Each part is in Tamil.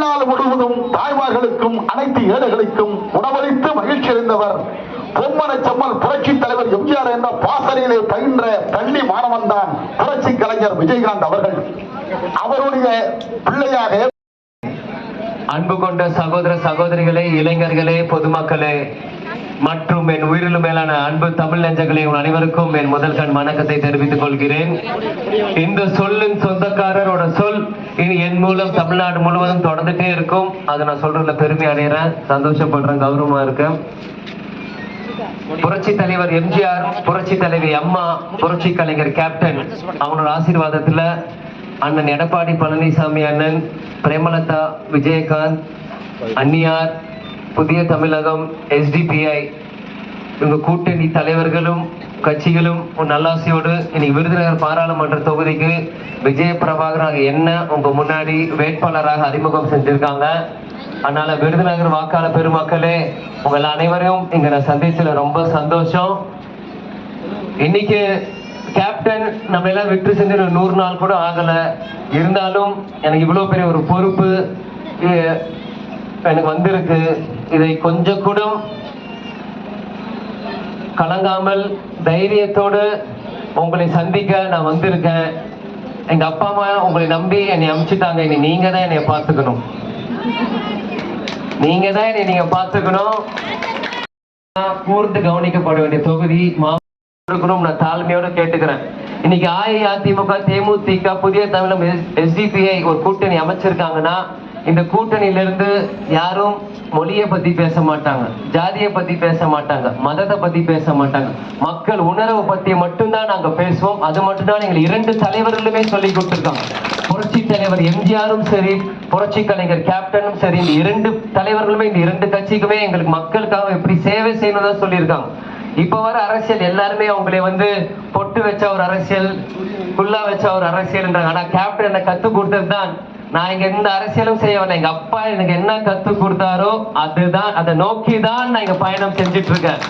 வாழ்நாள் முழுவதும் தாய்மார்களுக்கும் அனைத்து ஏழைகளுக்கும் உணவளித்து மகிழ்ச்சி அடைந்தவர். பொம்மன செம்மல் புரட்சி தலைவர் எம்ஜிஆர் என்ற பாசறையிலே பயின்ற பள்ளி மாணவன் தான் புரட்சி கலைஞர் விஜயகாந்த் அவர்கள். அவருடைய பிள்ளையாக அன்பு கொண்ட சகோதர சகோதரிகளே இளைஞர்களே பொதுமக்களே மற்றும் என் உயிரிலும் மேலான அன்பு தமிழ் நெஞ்சங்களை உன் அனைவருக்கும் என் முதல் கண் வணக்கத்தை தெரிவித்துக் கொள்கிறேன். இந்த சொல்லின் சொந்தக்காரரோட சொல் இனி என் மூலம் தமிழ்நாடு முழுவதும் தொடர்ந்துட்டே இருக்கும். அதை நான் சொல்றதுல பெருமை அடைகிறேன் சந்தோஷப்படுறேன் கௌரவமா இருக்கேன். புரட்சி தலைவர் எம்ஜிஆர் புரட்சி தலைவி அம்மா புரட்சி கலைஞர் கேப்டன் அவனோட ஆசீர்வாதத்துல அண்ணன் எடப்பாடி பழனிசாமி அண்ணன் பிரேமலதா விஜயகாந்த் அன்னியார் புதிய தமிழகம் எஸ்டிபிஐ இவங்க கூட்டணி தலைவர்களும் கட்சிகளும் ஒரு நல்லாசையோடு இன்னைக்கு விருதுநகர் பாராளுமன்ற தொகுதிக்கு விஜய பிரபாகராக என்ன உங்க முன்னாடி வேட்பாளராக அறிமுகம் செஞ்சிருக்காங்க? அதனால விருதுநகர் வாக்காளர் பெருமக்களே உங்கள் அனைவரையும் இங்க நான் சந்திச்சதுல ரொம்ப சந்தோஷம். இன்னைக்கு கேப்டன் நம்ம எல்லாம் விட்டு செஞ்சு நூறு நாள் கூட ஆகல. இருந்தாலும் எனக்கு இவ்வளவு பெரிய ஒரு பொறுப்பு எனக்கு வந்திருக்கு. இதை கொஞ்சம் கூட கலங்காமல் தைரியத்தோடு உங்களை சந்திக்க நான் வந்திருக்கேன். எங்க அப்பா அம்மா உங்களை நம்பி என்னை அனுப்பிச்சிட்டாங்க இனி நீங்க தான் என்னை பார்த்துக்கணும். நீங்க தான் என்னை நீங்க பார்த்துக்கணும். கூர்ந்து கவனிக்கப்பட வேண்டிய தொகுதி மாவட்டம் நான் தாழ்மையோட கேட்டுக்கிறேன். இன்னைக்கு அஇஅதிமுக தேமுதிக புதிய தமிழம் எஸ்டிபிஐ ஒரு கூட்டணி அமைச்சிருக்காங்கன்னா இந்த கூட்டணியிலிருந்து யாரும் மொழியை பத்தி பேச மாட்டாங்க ஜாதியை பத்தி பேச மாட்டாங்க மதத்தை பத்தி பேச மாட்டாங்க. மக்கள் உணர்வை பத்தி மட்டும்தான் நாங்க பேசுவோம். அது மட்டும்தான் எங்கள் இரண்டு தலைவர்களுமே சொல்லி கொடுத்துருக்காங்க. புரட்சி தலைவர் எம்ஜிஆரும் சரி புரட்சி கலைஞர் கேப்டனும் சரி இந்த இரண்டு தலைவர்களுமே இந்த இரண்டு கட்சிக்குமே எங்களுக்கு மக்களுக்காக எப்படி சேவை செய்யணும் தான் சொல்லியிருக்காங்க. இப்ப வர அரசியல் எல்லாருமே அவங்களை வந்து பொட்டு வச்ச ஒரு அரசியல் குல்லா வச்ச ஒரு அரசியல்ன்றாங்க ஆனா கேப்டன் என்ன கத்து கொடுத்தது தான் நான் இங்க எந்த அரசியலும் செய்ய எங்க அப்பா எனக்கு என்ன கத்து கொடுத்தாரோ அதுதான் அதை நோக்கி தான் நான் இங்க பயணம் செஞ்சுட்டு இருக்கேன்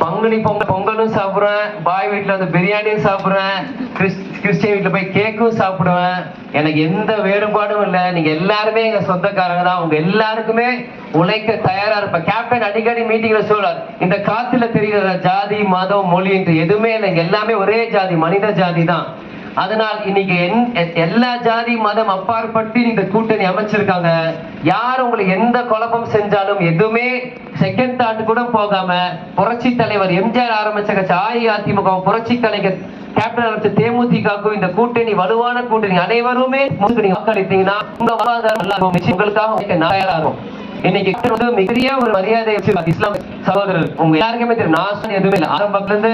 பங்குனி பொங்கல் பொங்கலும் சாப்பிடுவேன். பாய் வீட்டுல வந்து பிரியாணியும் சாப்பிடுவேன். கிறிஸ்ட் கிறிஸ்டியன் வீட்டுல போய் கேக்கும் சாப்பிடுவேன். எனக்கு எந்த வேறுபாடும் இல்லை. நீங்க எல்லாருமே எங்க சொந்தக்காரங்க தான். உங்க எல்லாருக்குமே உழைக்க தயாரா இருப்பேன். கேப்டன் அடிக்கடி மீட்டிங்ல சொல்றாரு இந்த காத்துல தெரிகிற ஜாதி மதம் மொழி என்று எதுவுமே இல்லை. இங்க எல்லாமே ஒரே ஜாதி மனித ஜாதி தான். அதனால் இன்னைக்கு என்- எல்லா ஜாதி மதம் அப்பாற்பட்டு இந்த கூட்டணி அமைச்சிருக்காங்க. யார் உங்களுக்கு எந்த குழப்பம் செஞ்சாலும் எதுவுமே செகண்ட் தாட் கூட போகாம புரட்சி தலைவர் எம்ஜிஆர் ஆரம்பிச்ச கட்சி அஇஅதிமுக புரட்சி கலைஞர் கேப்டன் அமைச்ச தேமுதிகக்கும் இந்த கூட்டணி வலுவான கூட்டணி அனைவருமே வாக்களித்தீங்கன்னா உங்க வாழ்வாதாரம் உங்களுக்காக உழைக்க இன்னைக்கு வந்து மிகப்பெரிய ஒரு மரியாதை இஸ்லாம் சகோதரர் உங்க யாருக்குமே தெரியும். நான் சொன்ன எதுவுமே இல்லை. ஆரம்பத்துல இருந்து